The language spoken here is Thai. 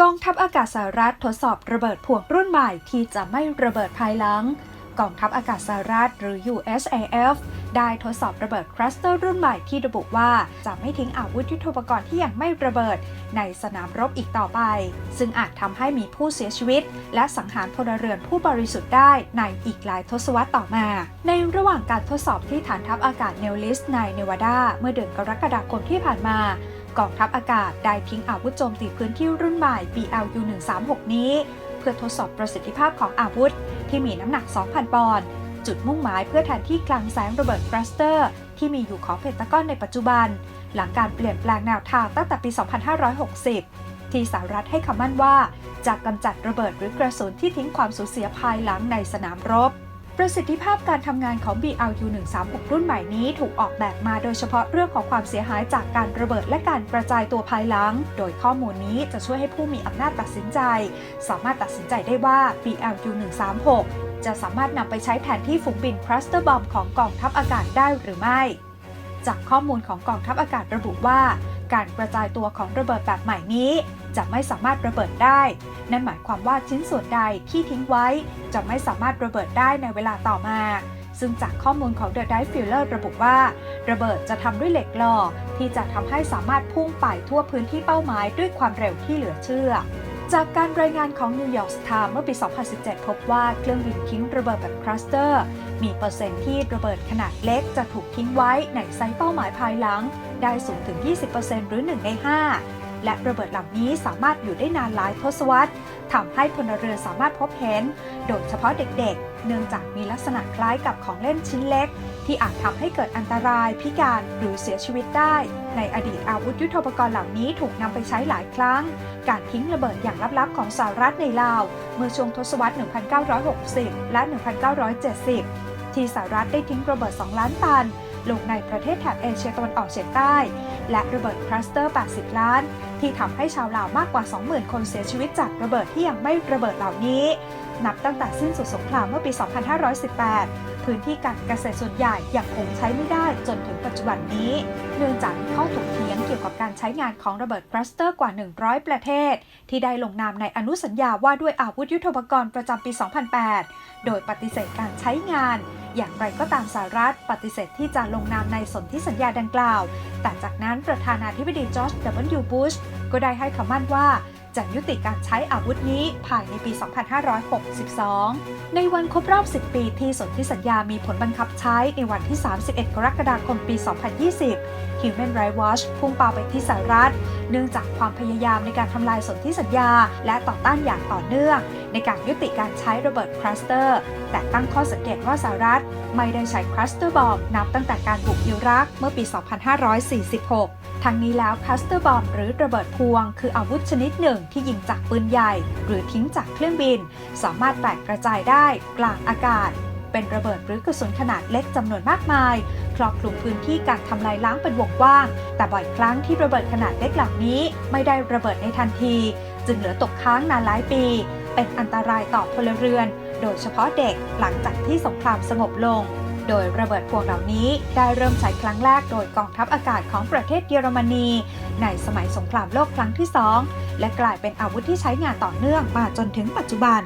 กองทัพอากาศสหรัฐทดสอบระเบิดพวงรุ่นใหม่ที่จะไม่ระเบิดภายหลัง กองทัพอากาศสหรัฐหรือ USAF ได้ทดสอบระเบิดคลัสเตอร์รุ่นใหม่ที่ระบุว่า จะไม่ทิ้งอาวุธยุทโธปกรณ์ที่ยังไม่ระเบิดในสนามรบอีกต่อไป ซึ่งอาจทำให้มีผู้เสียชีวิต และสังหารพลเรือนผู้บริสุทธิ์ได้ในอีกหลายทศวรรษต่อมา ในระหว่างการทดสอบที่ฐานทัพอากาศเนลลิสในเนวาดาเมื่อเดือนกรกฎาคมที่ผ่านมา กองทัพอากาศได้ทิ้งอาวุธโจมตีพื้นที่รุ่นใหม่ BLU 136นี้ เพื่อทดสอบประสิทธิภาพของอาวุธ ที่มีน้ำหนัก 2,000 ปอนด์จุดมุ่งหมายเพื่อแทนที่กลางแสงระเบิดคลัสเตอร์ ที่มีอยู่ของเพนตากอนในปัจจุบัน หลังการเปลี่ยนแปลงแนวทางตั้งแต่ปี 2560 ที่สหรัฐให้คำมั่นว่าจะกำจัดระเบิดหรือกระสุนที่ทิ้งความสูญเสียภายหลังในสนามรบ ประสิทธิภาพการทำงานของ BLU 136รุ่นใหม่นี้ถูกออกแบบมาโดยเฉพาะเรื่องของความเสียหายจากการระเบิดและการกระจายตัวภายหลัง โดยข้อมูลนี้จะช่วยให้ผู้มีอำนาจตัดสินใจ สามารถตัดสินใจได้ว่า BLU 136จะสามารถนำไปใช้แทนที่ฝูงบินคลัสเตอร์บอมของกองทัพอากาศได้หรือไม่ จากข้อมูลของกองทัพอากาศระบุว่า การกระจายตัวของระเบิดแบบใหม่นี้ จะไม่สามารถระเบิดได้ นั่นหมายความว่าชิ้นส่วนใดที่ทิ้งไว้ จะไม่สามารถระเบิดได้ในเวลาต่อมา ซึ่งจากข้อมูลของ The Dive Fueler ระบุว่า ระเบิดจะทำด้วยเหล็กหล่อที่จะทำให้สามารถพุ่งไปทั่วพื้นที่เป้าหมายด้วยความเร็วที่เหลือเชื่อ จากการรายงานของ New York Times เมื่อปี 2017 พบว่าเครื่องบินทิ้งระเบิดแบบคลัสเตอร์ มีเปอร์เซ็นต์ที่ระเบิดขนาดเล็กจะถูกทิ้งไว้ในไซต์เป้าหมายภายหลัง ได้สูงถึง 20%หรือ 1 ใน 5 และระเบิดเหล่านี้สามารถอยู่ได้นานหลายทศวรรษทำให้พลเรือนสามารถพบเห็น โดยเฉพาะเด็กๆ เนื่องจากมีลักษณะคล้ายกับของเล่นชิ้นเล็ก ที่อาจทำให้เกิดอันตราย พิการหรือเสียชีวิตได้ ในอดีตอาวุธยุทโธปกรณ์เหล่านี้ถูกนำไปใช้หลายครั้ง การทิ้งระเบิดอย่างลับๆของสหรัฐในลาว เมื่อช่วงทศวรรษ 1960 และ 1970 ที่สหรัฐได้ทิ้งระเบิด 2 ล้านตันลงในประเทศแถบเอเชียตะวันออกเฉียงใต้ และระเบิดคลัสเตอร์ 80 ล้าน ที่ทำให้ชาวลาวมากกว่า 20,000 คนเสียชีวิตจากระเบิดที่ยังไม่ระเบิดเหล่านี้ นับตั้งแต่สิ้นสุดสงครามเมื่อปี 2518 พื้นที่การเกษตรส่วนใหญ่ยังคงใช้ไม่ได้จนถึงปัจจุบันนี้ เนื่องจากข้อถกเถียงเกี่ยวกับการใช้งานของระเบิดคลัสเตอร์กว่า 100 ประเทศ ที่ได้ลงนามในอนุสัญญาว่าด้วยอาวุธยุทโธปกรณ์ประจำปี 2008 โดยปฏิเสธการใช้งานอย่างไรก็ตามสหรัฐปฏิเสธที่จะลงนามในสนธิสัญญาดังกล่าว แต่จากนั้นประธานาธิบดีจอร์จ W. Bush ก็ได้ให้คำมั่นว่าจะยุติการใช้อาวุธนี้ภายในปี 2562 ในวันครบรอบ 10 ปีที่สนธิสัญญามีผลบังคับใช้ในวันที่ 31 กรกฎาคม ปี 2020 Human Rights Watch พุ่งเป้าไปที่สหรัฐเนื่องจากความพยายามในการทำลายสนธิสัญญา และต่อต้านอย่างต่อเนื่อง ในการยุติการใช้ระเบิดคลัสเตอร์ แต่ตั้งข้อสังเกตว่าสหรัฐ ไม่ได้ใช้คลัสเตอร์บอมนับตั้งแต่การบุกอิรักเมื่อปี 2546 ทั้งนี้แล้วคลัสเตอร์บอมหรือระเบิดพวง คืออาวุธชนิดหนึ่งที่ยิงจากปืนใหญ่ หรือทิ้งจากเครื่องบิน สามารถแตกกระจายได้กลางอากาศ เป็นระเบิดหรือกระสุนขนาดเล็กจำนวนมากมาย ครอบคลุมพื้นที่การทำลายล้างเป็นวงกว้าง แต่บ่อยครั้งที่ระเบิดขนาดเล็กเหล่านี้ ไม่ได้ระเบิดในทันที จึงเหลือตกค้างนานหลายปี เป็นอันตรายต่อพลเรือน โดยเฉพาะเด็กหลังจากที่สงครามสงบลง โดยระเบิดพวงเหล่านี้ได้เริ่มใช้ครั้งแรกโดยกองทัพอากาศของประเทศเยอรมนี ในสมัยสงครามโลกครั้งที่2และกลายเป็นอาวุธที่ใช้งานต่อเนื่องมาจนถึงปัจจุบัน